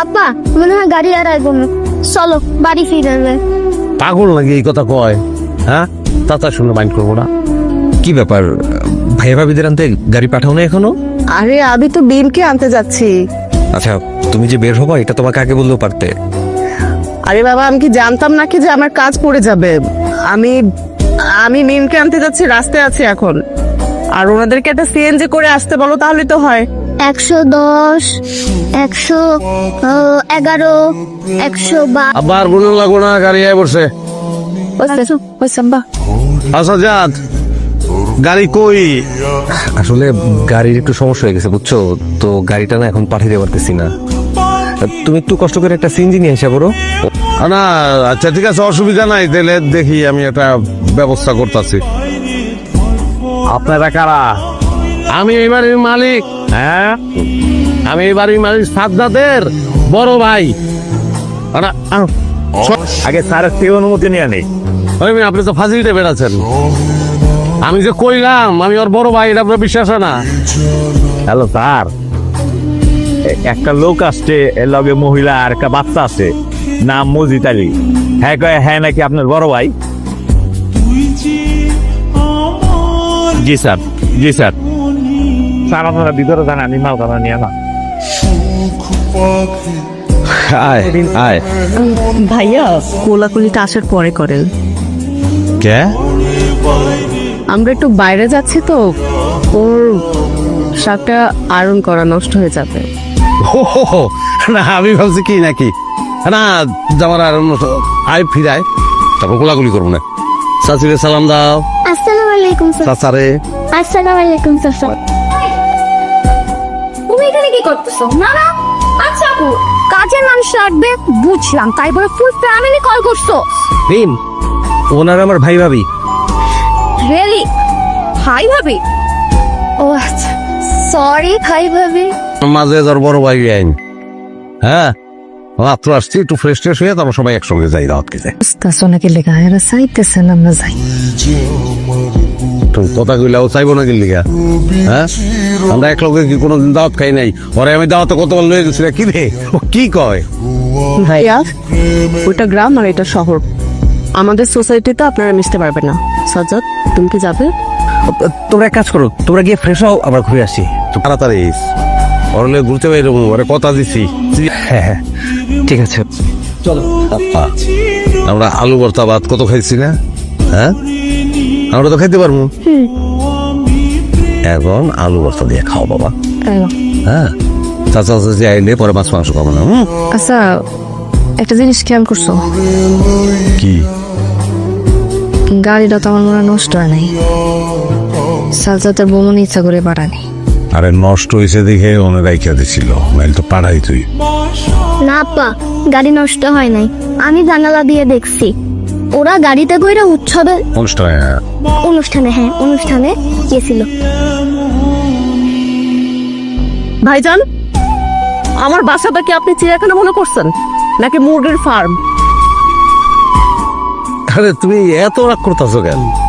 আব্বা মনে হয় গাড়ি আর আইব না চলো বাড়ি ফিরে পাগল নাকি এই কথা কয়? হ্যাঁ? তাতা শুনে মাইন্ড করব না। কি ব্যাপার? ভাইয়া ভাবিদের আনতে গাড়ি পাঠাও না এখনও? আরে আমি তো বিমকে আনতে যাচ্ছি। আচ্ছা তুমি যে বের হবা এটা তোমাকে আগে বললেও পারতে। আরে বাবা আমি কি জানতাম নাকি যে আমার কাজ পড়ে যাবে? আমি আমি মিমকে আনতে যাচ্ছি রাস্তায় আছি এখন। আর ওনাদেরকে একটা সিএনজি করে আসতে বলো তাহলে তো হয়। একশো দশ একশো এগারো একশো বা আবারগুলো লাগবো না গাড়ি আয় বসে। আচ্ছা যাত গাড়ি কই? আসলে গাড়ির একটু সমস্যা হয়ে গেছে বুঝছ? তো গাড়িটা না এখন পাঠিয়ে দিতে পারতেছি না। তুমি একটু কষ্ট করে একটা সিনজি নিয়ে আসা বলো না আচ্ছা ঠিক আছে অসুবিধা নাই তাহলে দেখি আমি একটা ব্যবস্থা করতেছি। আপনারা কারা? আমি এবারের মালিক। হ্যাঁ? আমি এই বাড়ির মালিক সাদ্দাতের বড় ভাই। আগে স্যারের থেকে অনুমতি নিয়ে নেই। আপনি তো ফাজিলতে বেড়াচ্ছেন। আমি যে কইলাম আমি ওর বড় ভাই এটা আপনার বিশ্বাস না? Hello sir. একটা লোক আসছে এর লগে মহিলা আর একটা বাচ্চা আছে। নাম মজিদ আলী। হ্যাঁ কয় হ্যাঁ নাকি আপনার বড় ভাই? জি স্যার। জি স্যার। স্যার আপনারা ভিতরে যান আমি মালখানা নিয়ে না আয় আয়। ভাইয়া কোলাকুলিটা আসার পরে করেন। কে? আমরা একটু বাইরে যাচ্ছি তো ওর শাকটা আয়রন করা নষ্ট হয়ে যাবে। হো। না আমি ভাবছি কি নাকি? না যাওয়ার আর অন্য আয় ফিরায়। তারপর গোলাগুলি করব না। চাচিরে সালাম দাও। আসসালামু আলাইকুম স্যার। চাচারে। আসসালামু আলাইকুম তুমি এখানে কি করতেছো? না না। আচ্ছা আপু কাজের মানুষ লাগবে বুঝলাম। তাই বলে ফুল ফ্যামিলি কল করছ। ভীম ওনার আমার ভাই ভাবি রিয়েলি হাই ভাবি ও আচ্ছা। সরি ভাই ভাবি মাঝে বড় ভাই আইন। হ্যাঁ? মাত্র আসছি একটু ফ্রেশ ট্রেশ হয়ে তারপর সবাই একসঙ্গে যাই রাত খেতে চাইতেছেন আমরা যাই। কথা কইলাও চাইব না গেলি হ্যাঁ? আমরা এক লগে কি কোনোদিন দাওয়াত খাই নাই? ওরে আমি দাওয়াতে কতবার লয়ে গেছি কি রে? ও কি কয়? ভাইয়া ওইটা গ্রাম আর এটা শহর। আমাদের সোসাইটিতে আপনারা মিশতে পারবেন না। সাজ্জাদ তুমি কি যাবে? তোমরা এক কাজ করো তোমরা গিয়ে ফ্রেশ হও আমরা ঘুরে আসি। তাড়াতাড়ি। ওর লগে ঘুরতে বাইরে ওরে কথা দিছি। হ্যাঁ হ্যাঁ। ঠিক আছে। আপ্পা, আমরা আলু ভর্তা ভাত কত খাইছি না? হ্যাঁ? আমরা তো খাইতে পারব। এখন আলু ভর্তা দিয়ে খাও বাবা। হ্যাঁ। চাচা চাচি আইলে পরে মাছ মাংস খাব না আচ্ছা একটা জিনিস খেয়াল করছ? কি? গাড়িটা তো আমার মনে নষ্ট হয় নাই। সালসাতের বোমন ইচ্ছা করে পাঠানি আরে নষ্ট হয়েছে দেখে ওনে রাইখা দিছিল নাইলে তো পাঠাই তুই। না আপা গাড়ি নষ্ট হয় নাই। আমি জানালা দিয়ে দেখছি। ওরা গাড়িতে কইরা উৎসবে। অনুষ্ঠানে হ্যাঁ। অনুষ্ঠানে হ্যাঁ অনুষ্ঠানে গেছিল। ভাইজান আমার বাসাটা কি আপনি চিড়িয়াখানা মনে করছেন? নাকি মুরগির ফার্ম? আরে তুমি এত রাগ করতেছো কেন?